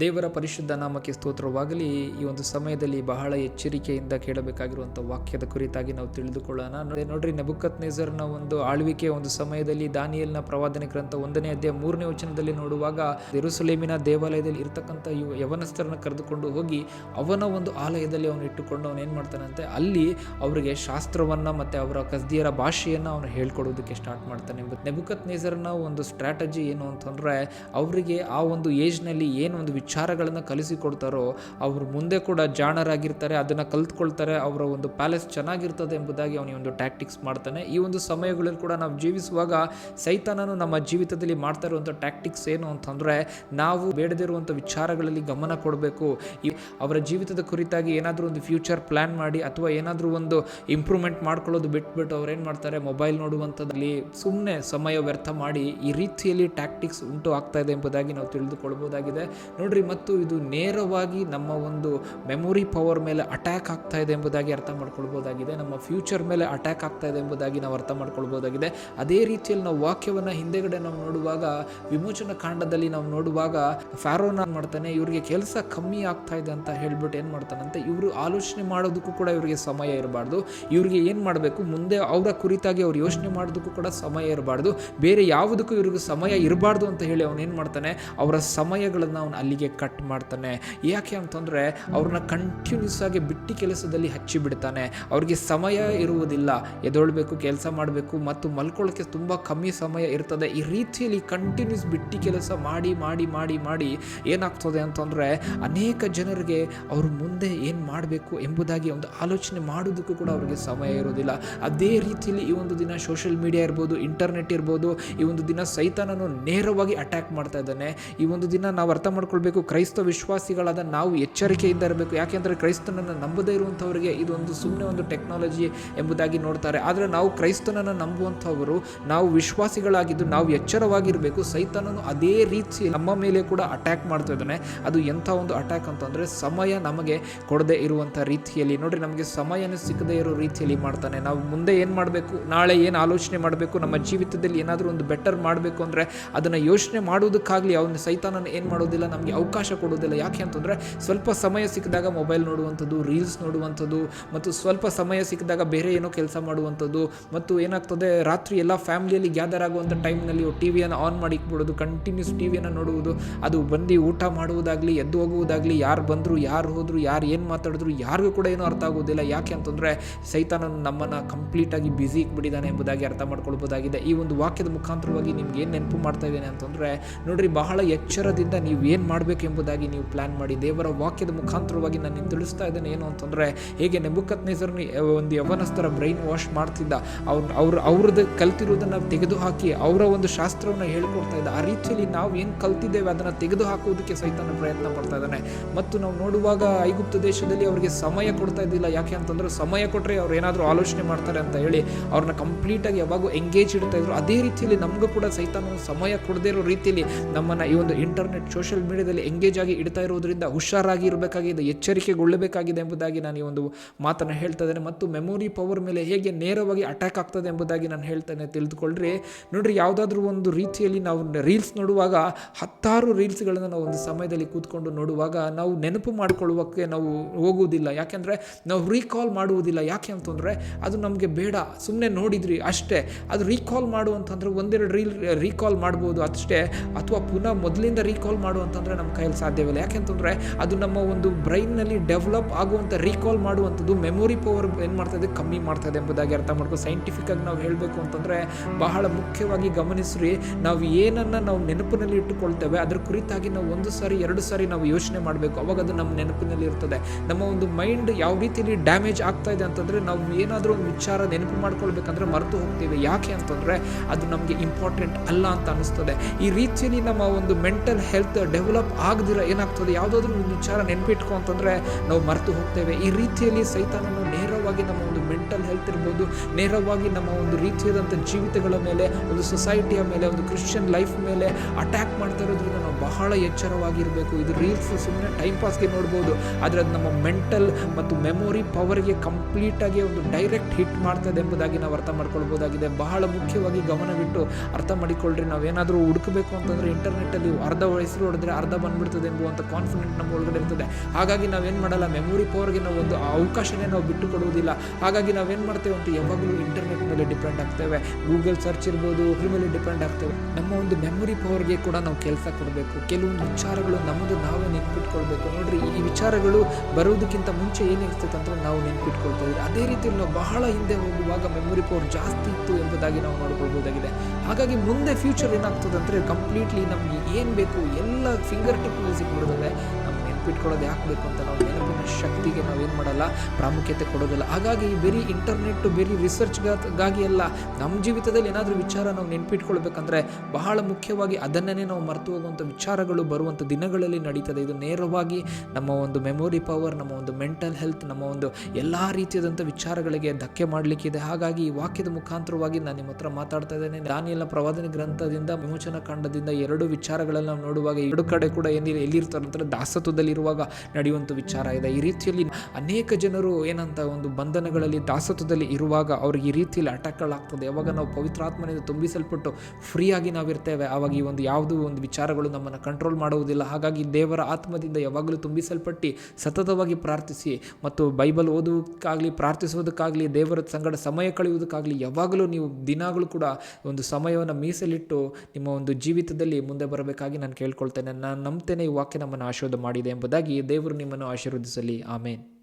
ದೇವರ ಪರಿಶುದ್ಧ ನಾಮಕ್ಕೆ ಸ್ತೋತ್ರವಾಗಲಿ. ಈ ಒಂದು ಸಮಯದಲ್ಲಿ ಬಹಳ ಎಚ್ಚರಿಕೆಯಿಂದ ಕೇಳಬೇಕಾಗಿರುವಂಥ ವಾಕ್ಯದ ಕುರಿತಾಗಿ ನಾವು ತಿಳಿದುಕೊಳ್ಳೋಣ. ನೋಡಿ- ನೋಡ್ರಿ ನೆಬುಕತ್ ನೇಸರ್ನ ಒಂದು ಆಳ್ವಿಕೆ ಒಂದು ಸಮಯದಲ್ಲಿ ದಾನಿಯಲ್ನ ಪ್ರವಾದನೆ ಗ್ರಂಥ ಒಂದನೇ ಅಧ್ಯಾಯ ಮೂರನೇ ವಚನದಲ್ಲಿ ನೋಡುವಾಗ ಎರುಸುಲೇಮಿನ ದೇವಾಲಯದಲ್ಲಿ ಇರತಕ್ಕಂಥ ಯವನಸ್ಥರನ್ನ ಕರೆದುಕೊಂಡು ಹೋಗಿ, ಅವನ ಒಂದು ಆಲಯದಲ್ಲಿ ಅವನು ಇಟ್ಟುಕೊಂಡು ಅವನು ಏನು ಮಾಡ್ತಾನಂತೆ, ಅಲ್ಲಿ ಅವರಿಗೆ ಶಾಸ್ತ್ರವನ್ನ ಮತ್ತೆ ಅವರ ಕಸ್ದಿಯರ ಭಾಷೆಯನ್ನ ಅವನು ಹೇಳ್ಕೊಡೋದಕ್ಕೆ ಸ್ಟಾರ್ಟ್ ಮಾಡ್ತಾನೆ. ನೆಬುಕತ್ ನೇಸರ್ನ ಒಂದು ಸ್ಟ್ರಾಟಜಿ ಏನು ಅಂತಂದ್ರೆ, ಅವರಿಗೆ ಆ ಒಂದು ಏಜ್ನಲ್ಲಿ ಏನು ಒಂದು ವಿಚಾರಗಳನ್ನು ಕಲಿಸಿಕೊಡ್ತಾರೋ ಅವರು ಮುಂದೆ ಕೂಡ ಜಾಣರಾಗಿರ್ತಾರೆ, ಅದನ್ನು ಕಲ್ತ್ಕೊಳ್ತಾರೆ, ಅವರ ಒಂದು ಪ್ಯಾಲೇಸ್ ಚೆನ್ನಾಗಿರ್ತದೆ ಎಂಬುದಾಗಿ ಅವನಿಗೆ ಒಂದು ಟ್ಯಾಕ್ಟಿಕ್ಸ್ ಮಾಡ್ತಾನೆ. ಈ ಒಂದು ಸಮಯಗಳಲ್ಲಿ ಕೂಡ ನಾವು ಜೀವಿಸುವಾಗ ಸೈತಾನನು ನಮ್ಮ ಜೀವಿತದಲ್ಲಿ ಮಾಡ್ತಾ ಇರುವಂಥ ಟ್ಯಾಕ್ಟಿಕ್ಸ್ ಏನು ಅಂತಂದರೆ ನಾವು ಬೇಡದಿರುವಂಥ ವಿಚಾರಗಳಲ್ಲಿ ಗಮನ ಕೊಡಬೇಕು. ಈ ಅವರ ಜೀವಿತದ ಕುರಿತಾಗಿ ಏನಾದರೂ ಒಂದು ಫ್ಯೂಚರ್ ಪ್ಲ್ಯಾನ್ ಮಾಡಿ ಅಥವಾ ಏನಾದರೂ ಒಂದು ಇಂಪ್ರೂವ್ಮೆಂಟ್ ಮಾಡ್ಕೊಳ್ಳೋದು ಬಿಟ್ಬಿಟ್ಟು ಅವ್ರು ಏನು ಮಾಡ್ತಾರೆ? ಮೊಬೈಲ್ ನೋಡುವಂಥದ್ದಲ್ಲಿ ಸುಮ್ಮನೆ ಸಮಯ ವ್ಯರ್ಥ ಮಾಡಿ ಈ ರೀತಿಯಲ್ಲಿ ಟ್ಯಾಕ್ಟಿಕ್ಸ್ ಉಂಟು ಆಗ್ತಾ ಇದೆ ಎಂಬುದಾಗಿ ನಾವು ತಿಳಿದುಕೊಳ್ಬೋದಾಗಿದೆ. ನೋಡ್ರಿ ಮತ್ತು ಇದು ನೇರವಾಗಿ ನಮ್ಮ ಒಂದು ಮೆಮೊರಿ ಪವರ್ ಮೇಲೆ ಅಟ್ಯಾಕ್ ಆಗ್ತಾ ಇದೆ ಎಂಬುದಾಗಿ ಅರ್ಥ ಮಾಡ್ಕೊಳ್ಬೋದಾಗಿದೆ. ನಮ್ಮ ಫ್ಯೂಚರ್ ಮೇಲೆ ಅಟ್ಯಾಕ್ ಆಗ್ತಾ ಇದೆ ಎಂಬುದಾಗಿ ನಾವು ಅರ್ಥ ಮಾಡ್ಕೊಳ್ಬೋದಾಗಿದೆ. ಅದೇ ರೀತಿಯಲ್ಲಿ ನಾವು ವಾಕ್ಯವನ್ನು ಹಿಂದೆಗಡೆ ನಾವು ನೋಡುವಾಗ, ವಿಮೋಚನ ಕಾಂಡದಲ್ಲಿ ನಾವು ನೋಡುವಾಗ ಫ್ಯಾರೋನ ಮಾಡ್ತಾನೆ, ಇವರಿಗೆ ಕೆಲಸ ಕಮ್ಮಿ ಆಗ್ತಾ ಇದೆ ಅಂತ ಹೇಳ್ಬಿಟ್ಟು ಏನು ಮಾಡ್ತಾನಂತೆ ಇವರು ಆಲೋಚನೆ ಮಾಡೋದಕ್ಕೂ ಕೂಡ ಇವರಿಗೆ ಸಮಯ ಇರಬಾರ್ದು. ಇವರಿಗೆ ಏನು ಮಾಡಬೇಕು? ಮುಂದೆ ಅವರ ಕುರಿತಾಗಿ ಅವ್ರು ಯೋಚನೆ ಮಾಡೋದಕ್ಕೂ ಕೂಡ ಸಮಯ ಇರಬಾರ್ದು. ಬೇರೆ ಯಾವುದಕ್ಕೂ ಇವ್ರಿಗೆ ಸಮಯ ಇರಬಾರ್ದು ಅಂತ ಹೇಳಿ ಅವನೇನು ಮಾಡ್ತಾನೆ, ಅವರ ಸಮಯಗಳನ್ನು ಅವನು ಅಲ್ಲಿಗೆ ಕಟ್ ಮಾಡ್ತಾನೆ. ಯಾಕೆ ಅಂತಂದರೆ ಅವ್ರನ್ನ ಕಂಟಿನ್ಯೂಸ್ ಆಗಿ ಬಿಟ್ಟಿ ಕೆಲಸದಲ್ಲಿ ಹಚ್ಚಿ ಬಿಡ್ತಾನೆ. ಅವ್ರಿಗೆ ಸಮಯ ಇರುವುದಿಲ್ಲ. ಎದೊಳ್ಬೇಕು ಕೆಲಸ ಮಾಡಬೇಕು ಮತ್ತು ಮಲ್ಕೊಳ್ಳೋಕ್ಕೆ ತುಂಬ ಕಮ್ಮಿ ಸಮಯ ಇರ್ತದೆ. ಈ ರೀತಿಯಲ್ಲಿ ಕಂಟಿನ್ಯೂಸ್ ಬಿಟ್ಟಿ ಕೆಲಸ ಮಾಡಿ ಮಾಡಿ ಮಾಡಿ ಮಾಡಿ ಏನಾಗ್ತದೆ ಅಂತಂದರೆ ಅನೇಕ ಜನರಿಗೆ ಅವರು ಮುಂದೆ ಏನು ಮಾಡಬೇಕು ಎಂಬುದಾಗಿ ಒಂದು ಆಲೋಚನೆ ಮಾಡೋದಕ್ಕೂ ಕೂಡ ಅವರಿಗೆ ಸಮಯ ಇರೋದಿಲ್ಲ ಅದೇ ರೀತಿಯಲ್ಲಿ ಈ ಒಂದು ದಿನ ಸೋಷಿಯಲ್ ಮೀಡಿಯಾ ಇರ್ಬೋದು ಇಂಟರ್ನೆಟ್ ಇರ್ಬೋದು, ಈ ಒಂದು ದಿನ ಸೈತಾನನು ನೇರವಾಗಿ ಅಟ್ಯಾಕ್ ಮಾಡ್ತಾ ಇದ್ದಾನೆ. ಈ ಒಂದು ದಿನ ನಾವು ಅರ್ಥ ಮಾಡ್ಕೊಳ್ಬೇಕು ಕ್ರೈಸ್ತ ವಿಶ್ವಾಸಿಗಳಾದ ನಾವು ಎಚ್ಚರಿಕೆಯಿಂದ ಇರಬೇಕು. ಯಾಕೆಂದರೆ ಕ್ರೈಸ್ತನನ್ನು ನಂಬದೇ ಇರುವಂಥವರಿಗೆ ಇದೊಂದು ಸುಮ್ಮನೆ ಒಂದು ಟೆಕ್ನಾಲಜಿ ಎಂಬುದಾಗಿ ನೋಡ್ತಾರೆ. ಆದರೆ ನಾವು ಕ್ರೈಸ್ತನನ್ನು ನಂಬುವಂಥವರು, ನಾವು ವಿಶ್ವಾಸಿಗಳಾಗಿದ್ದು ನಾವು ಎಚ್ಚರವಾಗಿರಬೇಕು. ಸೈತಾನನು ಅದೇ ರೀತಿ ನಮ್ಮ ಮೇಲೆ ಕೂಡ ಅಟ್ಯಾಕ್ ಮಾಡ್ತಾ ಇದ್ದಾನೆ. ಅದು ಎಂಥ ಒಂದು ಅಟ್ಯಾಕ್ ಅಂತಂದರೆ ಸಮಯ ನಮಗೆ ಕೊಡದೇ ಇರುವಂಥ ರೀತಿಯಲ್ಲಿ. ನೋಡಿ ನಮಗೆ ಸಮಯನೇ ಸಿಕ್ಕದೇ ಇರೋ ರೀತಿಯಲ್ಲಿ ಮಾಡ್ತಾನೆ. ನಾವು ಮುಂದೆ ಏನು ಮಾಡಬೇಕು? ನಾಳೆ ಏನು ಆಲೋಚನೆ ಮಾಡಬೇಕು? ನಮ್ಮ ಜೀವಿತದಲ್ಲಿ ಏನಾದರೂ ಒಂದು ಬೆಟರ್ ಮಾಡಬೇಕು ಅಂದರೆ ಅದನ್ನು ಯೋಚನೆ ಮಾಡೋದಕ್ಕಾಗಲಿ ಅವನು ಸೈತಾನನ ಏನು ಮಾಡೋದಿಲ್ಲ? ನಮಗೆ ಅವಕಾಶ ಕೊಡೋದಿಲ್ಲ ಯಾಕೆ ಅಂತಂದರೆ ಸ್ವಲ್ಪ ಸಮಯ ಸಿಕ್ಕಿದಾಗ ಮೊಬೈಲ್ ನೋಡುವಂಥದ್ದು ರೀಲ್ಸ್ ನೋಡುವಂಥದ್ದು, ಮತ್ತು ಸ್ವಲ್ಪ ಸಮಯ ಸಿಕ್ಕಿದಾಗ ಬೇರೆ ಏನೋ ಕೆಲಸ ಮಾಡುವಂಥದ್ದು, ಮತ್ತು ಏನಾಗ್ತದೆ, ರಾತ್ರಿ ಎಲ್ಲ ಫ್ಯಾಮಿಲಿಯಲ್ಲಿ ಗ್ಯಾದರ್ ಆಗುವಂಥ ಟೈಮ್ನಲ್ಲಿ ಟಿ ವಿಯನ್ನು ಆನ್ ಮಾಡಿ ಇಟ್ಬಿಡೋದು ಕಂಟಿನ್ಯೂಸ್ ಟಿ ವಿಯನ್ನು ನೋಡುವುದು, ಅದು ಬಂದು ಊಟ ಮಾಡುವುದಾಗಲಿ, ಎದ್ದು ಹೋಗುವುದಾಗಲಿ, ಯಾರು ಬಂದರು, ಯಾರು ಹೋದರು, ಯಾರು ಏನು ಮಾತಾಡಿದ್ರು, ಯಾರಿಗೂ ಕೂಡ ಏನೂ ಅರ್ಥ ಆಗೋದಿಲ್ಲ ಯಾಕೆ ಅಂತಂದರೆ ಸೈತಾನನು ನಮ್ಮನ್ನು ಕಂಪ್ಲೀಟಾಗಿ ಬ್ಯುಸಿ ಇಟ್ಬಿಟ್ಟಿದ್ದಾನೆ ಎಂಬುದಾಗಿ ಅರ್ಥ ಮಾಡ್ಕೊಳ್ಬೋದಾಗಿದೆ. ಈ ಒಂದು ವಾಕ್ಯದ ಮುಖಾಂತರವಾಗಿ ನಿಮ್ಗೆ ಏನು ನೆನಪು ಮಾಡ್ತಾ ಇದ್ದೇನೆ ಅಂತಂದರೆ, ನೋಡ್ರಿ ಬಹಳ ಎಚ್ಚರದಿಂದ ನೀವು ಏನು ಮಾಡಬೇಕು ಎಂಬುದಾಗಿ ನೀವು ಪ್ಲ್ಯಾನ್ ಮಾಡಿ ದೇವರ ವಾಕ್ಯದ ಮುಖಾಂತರವಾಗಿ ನಾನು ತಿಳಿಸ್ತಾ ಇದ್ದೇನೆ. ಏನು ಅಂತಂದರೆ, ಹೇಗೆ ನೆಬುಕತ್ ನೇಸರ್ನಿ ಒಂದು ಯವನಸ್ಥರ ಬ್ರೈನ್ ವಾಶ್ ಮಾಡ್ತಿದ್ದ ಅವ್ರು ಅವ್ರ, ಅವ್ರದ್ದು ಕಲ್ತಿರೋದನ್ನು ತೆಗೆದುಹಾಕಿ, ಅವರ ಒಂದು ಶಾಸ್ತ್ರವನ್ನು ಹೇಳ್ಕೊಡ್ತಾ ಇದ್ದ. ಆ ರೀತಿಯಲ್ಲಿ ನಾವು ಏನು ಕಲ್ತಿದ್ದೇವೆ, ಅದನ್ನು ತೆಗೆದು ಸಹಿತ ಪ್ರಯತ್ನ ಪಡ್ತಾ ಇದ್ದಾನೆ. ಮತ್ತು ನಾವು ನೋಡುವಾಗ ಐಗುಪ್ತ ದೇಶದಲ್ಲಿ ಅವರಿಗೆ ಸಮಯ ಕೊಡ್ತಾ ಇದ್ದಿಲ್ಲ. ಯಾಕೆ ಅಂತಂದ್ರೆ, ಸಮಯ ಕೊಟ್ಟರೆ ಅವ್ರು ಏನಾದರೂ ಆಲೋಚನೆ ಮಾಡ್ತಾರೆ ಅಂತ ಹೇಳಿ, ಅವ್ರನ್ನ ಕಂಪ್ಲೀಟಾಗಿ ಯಾವಾಗೂ ಎಂಗೇಜ್ ಇಡ್ತಾ ಇದ್ರು. ಅದೇ ರೀತಿಯಲ್ಲಿ ನಮಗೂ ಕೂಡ ಸಹಿತ ಸಮಯ ಕೊಡದೇ ಇರೋ ರೀತಿಯಲ್ಲಿ ನಮ್ಮನ್ನು ಈ ಒಂದು ಇಂಟರ್ನೆಟ್ ಸೋಷಿಯಲ್ ಮೀಡಿಯಾದಲ್ಲಿ ಎಂಗೇಜ್ ಆಗಿ ಇಡ್ತಾ ಇರೋದ್ರಿಂದ ಹುಷಾರಾಗಿ ಇರಬೇಕಾಗಿದೆ, ಎಚ್ಚರಿಕೆಗೊಳ್ಳಬೇಕಾಗಿದೆ ಎಂಬುದಾಗಿ ನಾನು ಈ ಒಂದು ಮಾತನ್ನು ಹೇಳ್ತಾ ಇದ್ದೇನೆ. ಮತ್ತು ಮೆಮೊರಿ ಪವರ್ ಮೇಲೆ ಹೇಗೆ ನೇರವಾಗಿ ಅಟ್ಯಾಕ್ ಆಗ್ತದೆ ಎಂಬುದಾಗಿ ನಾನು ಹೇಳ್ತೇನೆ. ತಿಳಿದುಕೊಳ್ಳ್ರಿ. ನೋಡ್ರಿ, ಯಾವುದಾದ್ರೂ ಒಂದು ರೀತಿಯಲ್ಲಿ ನಾವು ರೀಲ್ಸ್ ನೋಡುವಾಗ, ಹತ್ತಾರು ರೀಲ್ಸ್ಗಳನ್ನು ನಾವು ಒಂದು ಸಮಯದಲ್ಲಿ ಕೂತ್ಕೊಂಡು ನೋಡುವಾಗ ನಾವು ನೆನಪು ಮಾಡಿಕೊಳ್ಳುವಕ್ಕೆ ನಾವು ಹೋಗುವುದಿಲ್ಲ. ಯಾಕೆಂದರೆ ನಾವು ರೀಕಾಲ್ ಮಾಡುವುದಿಲ್ಲ. ಯಾಕೆ ಅಂತಂದರೆ ಅದು ನಮಗೆ ಬೇಡ. ಸುಮ್ಮನೆ ನೋಡಿದ್ರಿ ಅಷ್ಟೇ. ಅದು ರೀಕಾಲ್ ಮಾಡು ಅಂತಂದರೆ ಒಂದೆರಡು ರೀಲ್ ರೀಕಾಲ್ ಮಾಡ್ಬೋದು ಅಷ್ಟೇ. ಅಥವಾ ಪುನಃ ಮೊದಲಿಂದ ರೀಕಾಲ್ ಮಾಡು ಅಂತಂದರೆ ನಮ್ಮ ಕೈಯಲ್ಲಿ ಸಾಧ್ಯವಿಲ್ಲ. ಯಾಕೆಂತಂದರೆ ಅದು ನಮ್ಮ ಒಂದು ಬ್ರೈನ್ನಲ್ಲಿ ಡೆವಲಪ್ ಆಗುವಂಥ ರೀಕಾಲ್ ಮಾಡುವಂಥದ್ದು ಮೆಮೊರಿ ಪವರ್ ಏನು ಮಾಡ್ತಾಯಿದೆ ಕಮ್ಮಿ ಮಾಡ್ತಾಯಿದೆ ಎಂಬುದಾಗಿ ಅರ್ಥ ಮಾಡ್ಕೊ ಸೈಂಟಿಫಿಕ್ ಆಗಿ ನಾವು ಹೇಳಬೇಕು ಅಂತಂದರೆ ಬಹಳ ಮುಖ್ಯವಾಗಿ ಗಮನಿಸ್ರಿ. ನಾವು ಏನನ್ನು ನಾವು ನೆನಪಿನಲ್ಲಿ ಇಟ್ಟುಕೊಳ್ತೇವೆ, ಅದ್ರ ಕುರಿತಾಗಿ ನಾವು ಒಂದು ಸಾರಿ, ಎರಡು ಸಾರಿ ನಾವು ಯೋಚನೆ ಮಾಡಬೇಕು. ಅವಾಗ ಅದು ನಮ್ಮ ನೆನಪಿನಲ್ಲಿ ಇರ್ತದೆ. ನಮ್ಮ ಒಂದು ಮೈಂಡ್ ಯಾವ ರೀತಿಯಲ್ಲಿ ಡ್ಯಾಮೇಜ್ ಆಗ್ತಾ ಇದೆ ಅಂತಂದರೆ ನಾವು ಏನಾದರೂ ಒಂದು ವಿಚಾರ ನೆನಪು ಮಾಡ್ಕೊಳ್ಬೇಕಂದ್ರೆ ಮರೆತು ಹೋಗ್ತೀವಿ. ಯಾಕೆ ಅಂತಂದರೆ ಅದು ನಮಗೆ ಇಂಪಾರ್ಟೆಂಟ್ ಅಲ್ಲ ಅಂತ ಅನ್ನಿಸ್ತದೆ ಈ ರೀತಿಯಲ್ಲಿ ನಮ್ಮ ಒಂದು ಮೆಂಟಲ್ ಹೆಲ್ತ್ ಡೆವಲಪ್ ಆಗದಿರ ಏನಾಗ್ತದೆ? ಯಾವುದಾದ್ರೂ ಒಂದು ವಿಚಾರ ನೆನಪಿಟ್ಕೊ ಅಂತಂದರೆ ನಾವು ಮರೆತು ಹೋಗ್ತೇವೆ. ಈ ರೀತಿಯಲ್ಲಿ ಸೈತಾನನ್ನು ನೇರವಾಗಿ ನಮ್ಮ ಒಂದು ಮೆಂಟಲ್ ಹೆಲ್ತ್ ಇರ್ಬೋದು, ನೇರವಾಗಿ ನಮ್ಮ ಒಂದು ರೀತಿಯಾದಂಥ ಜೀವಿತಗಳ ಮೇಲೆ, ಒಂದು ಸೊಸೈಟಿಯ ಮೇಲೆ, ಒಂದು ಕ್ರಿಶ್ಚಿಯನ್ ಲೈಫ್ ಮೇಲೆ ಅಟ್ಯಾಕ್ ಮಾಡ್ತಾ ಇರೋದ್ರಿಂದ ನಾವು ಬಹಳ ಎಚ್ಚರವಾಗಿರಬೇಕು. ಇದು ರೀಲ್ಸ್ ಸುಮ್ಮನೆ ಟೈಮ್ ಪಾಸ್ಗೆ ನೋಡ್ಬೋದು. ಆದರೆ ಅದು ನಮ್ಮ ಮೆಂಟಲ್ ಮತ್ತು ಮೆಮೊರಿ ಪವರ್ಗೆ ಕಂಪ್ಲೀಟಾಗಿ ಒಂದು ಡೈರೆಕ್ಟ್ ಹಿಟ್ ಮಾಡ್ತದೆ ಎಂಬುದಾಗಿ ನಾವು ಅರ್ಥ ಮಾಡ್ಕೊಳ್ಬೋದಾಗಿದೆ. ಬಹಳ ಮುಖ್ಯವಾಗಿ ಗಮನವಿಟ್ಟು ಅರ್ಥ ಮಾಡಿಕೊಳ್ಳ್ರಿ ನಾವೇನಾದರೂ ಹುಡುಕಬೇಕು ಅಂತಂದರೆ ಇಂಟರ್ನೆಟ್ಟಲ್ಲಿ ಅರ್ಧ ಹೆಸರು ಹೊಡೆದ್ರೆ ಅರ್ಧ ಬಂದ್ಬಿಡ್ತದೆ ಎಂಬುವಂಥ ಕಾನ್ಫಿಡೆಂಟ್ ನಮ್ಮ ಒಳಗಡೆ ಇರ್ತದೆ. ಹಾಗಾಗಿ ನಾವೇನು ಮಾಡಲ್ಲ ಮೆಮೊರಿ ಪವರ್ಗೆ ನಾವು ಒಂದು ಅವಕಾಶನೇ ನಾವು ಬಿಟ್ಟು ಕೊಡುವುದಿಲ್ಲ. ಹಾಗಾಗಿ ನಾವೇನು ಮಾಡ್ತೇವೆ ಅಂತ ಯಾವಾಗಲೂ ಇಂಟರ್ನೆಟ್ ಮೇಲೆ ಡಿಪೆಂಡ್ ಆಗ್ತೇವೆ. ಗೂಗಲ್ ಸರ್ಚ್ ಇರ್ಬೋದು ಅದ್ರ ಮೇಲೆ ಡಿಪೆಂಡ್ ಆಗ್ತೇವೆ. ನಮ್ಮ ಒಂದು ಮೆಮೊರಿ ಪವರ್ಗೆ ಕೂಡ ನಾವು ಕೆಲಸ ಕೊಡಬೇಕು. ಕೆಲವೊಂದು ವಿಚಾರಗಳು ನಮ್ಮದು ನಾವೇ ನೆನ್ಪಿಟ್ಕೊಳ್ಬೇಕು. ನೋಡ್ರಿ, ಈ ವಿಚಾರಗಳು ಬರೋದಕ್ಕಿಂತ ಮುಂಚೆ ಏನಿರ್ತೈತೆ ಅಂತ ನಾವು ನೆನ್ಪಿಟ್ಕೊಳ್ತಾ ಇದ್ದೀವಿ. ಅದೇ ರೀತಿಯಲ್ಲಿ ನಾವು ಬಹಳ ಹಿಂದೆ ಹೋಗುವಾಗ ಮೆಮೊರಿ ಪವರ್ ಜಾಸ್ತಿ ಇತ್ತು ಎಂಬುದಾಗಿ ನಾವು ನೋಡ್ಕೊಳ್ಬೋದಾಗಿದೆ. ಹಾಗಾಗಿ ಮುಂದೆ ಫ್ಯೂಚರ್ ಏನಾಗ್ತದೆ ಅಂದರೆ ಕಂಪ್ಲೀಟ್ಲಿ ನಮಗೆ ಏನು ಬೇಕು, ಎಲ್ಲ ಫಿಂಗರ್ ಟಿಪ್ನಲ್ಲಿ ಸಿಕ್ಬಿಡ್ತದೆ ನಮ್ಗೆ ನೆನ್ಪಿಟ್ಕೊಳ್ಳೋದು ಯಾಕೆ ಬೇಕು ಅಂತ ನಾವು ನಾವು ನಾವೇನು ಮಾಡಲ್ಲ? ಪ್ರಾಮುಖ್ಯತೆ ಕೊಡೋದಿಲ್ಲ. ಹಾಗಾಗಿ ಬರೀ ಇಂಟರ್ನೆಟ್ ಬರೀ ರಿಸರ್ಚ್ಗಾಗಿ ಅಲ್ಲ ನಮ್ಮ ಜೀವಿತದಲ್ಲಿ ಏನಾದರೂ ವಿಚಾರ ನಾವು ನೆನ್ಪಿಟ್ಕೊಳ್ಬೇಕಂದ್ರೆ ಬಹಳ ಮುಖ್ಯವಾಗಿ ಅದನ್ನೇ ನಾವು ಮರೆತು ಹೋಗುವಂಥ ವಿಚಾರಗಳು ಬರುವಂಥ ದಿನಗಳಲ್ಲಿ ನಡೀತದೆ. ಇದು ನೇರವಾಗಿ ನಮ್ಮ ಒಂದು ಮೆಮೊರಿ ಪವರ್ ನಮ್ಮ ಒಂದು ಮೆಂಟಲ್ ಹೆಲ್ತ್ ನಮ್ಮ ಒಂದು ಎಲ್ಲ ರೀತಿಯಾದಂಥ ವಿಚಾರಗಳಿಗೆ ಧಕ್ಕೆ ಮಾಡಲಿಕ್ಕಿದೆ. ಹಾಗಾಗಿ ಈ ವಾಕ್ಯದ ಮುಖಾಂತರವಾಗಿ ನಾನು ನಿಮ್ಮ ಹತ್ರ ಮಾತಾಡ್ತಾ ಇದ್ದೇನೆ. ದಾನಿಯಲ್ಲ ಪ್ರವಾದನೆ ಗ್ರಂಥದಿಂದ, ವಿಮೋಚನ ಕಾಂಡದಿಂದ ಎರಡು ವಿಚಾರಗಳನ್ನು ನಾವು ನೋಡುವಾಗ ಎರಡು ಕಡೆ ಕೂಡ ಏನಿಲ್ಲ ಎಲ್ಲಿರ್ತಾರೆ ದಾಸತ್ವದಲ್ಲಿರುವಾಗ ನಡೆಯುವಂಥ ವಿಚಾರ ಇದೆ. ಈ ರೀತಿಯಲ್ಲಿ ಅನೇಕ ಜನರು ಏನಂತ ಒಂದು ಬಂಧನಗಳಲ್ಲಿ ದಾಸತ್ವದಲ್ಲಿ ಇರುವಾಗ ಅವ್ರಿಗೆ ಈ ರೀತಿಯಲ್ಲಿ ಅಟ್ಯಾಕ್ಗಳಾಗ್ತದೆ ಯಾವಾಗ ನಾವು ಪವಿತ್ರಾತ್ಮನಿಂದ ತುಂಬಿಸಲ್ಪಟ್ಟು ಫ್ರೀಯಾಗಿ ನಾವಿರ್ತೇವೆ, ಆವಾಗ ಈ ಒಂದು ಯಾವುದೂ ಒಂದು ವಿಚಾರಗಳು ನಮ್ಮನ್ನು ಕಂಟ್ರೋಲ್ ಮಾಡುವುದಿಲ್ಲ. ಹಾಗಾಗಿ ದೇವರ ಆತ್ಮದಿಂದ ಯಾವಾಗಲೂ ತುಂಬಿಸಲ್ಪಟ್ಟು ಸತತವಾಗಿ ಪ್ರಾರ್ಥಿಸಿ ಮತ್ತು ಬೈಬಲ್ ಓದುವುದಕ್ಕಾಗಲಿ ಪ್ರಾರ್ಥಿಸೋದಕ್ಕಾಗಲಿ ದೇವರ ಸಂಗಡ ಸಮಯ ಕಳೆಯುವುದಕ್ಕಾಗಲಿ, ಯಾವಾಗಲೂ ನೀವು ದಿನಗಳು ಕೂಡ ಒಂದು ಸಮಯವನ್ನು ಮೀಸಲಿಟ್ಟು ನಿಮ್ಮ ಒಂದು ಜೀವಿತದಲ್ಲಿ ಮುಂದೆ ಬರಬೇಕಾಗಿ ನಾನು ಕೇಳ್ಕೊಳ್ತೇನೆ. ನಾನು ನಂಬ್ತೇನೆ ಈ ವಾಕ್ಯ ನಮ್ಮನ್ನು ಆಶೀರ್ವಾದ ಮಾಡಿದೆ ಎಂಬುದಾಗಿ ದೇವರು ನಿಮ್ಮನ್ನು ಆಶೀರ್ವದಿಸಲಿ. Amen.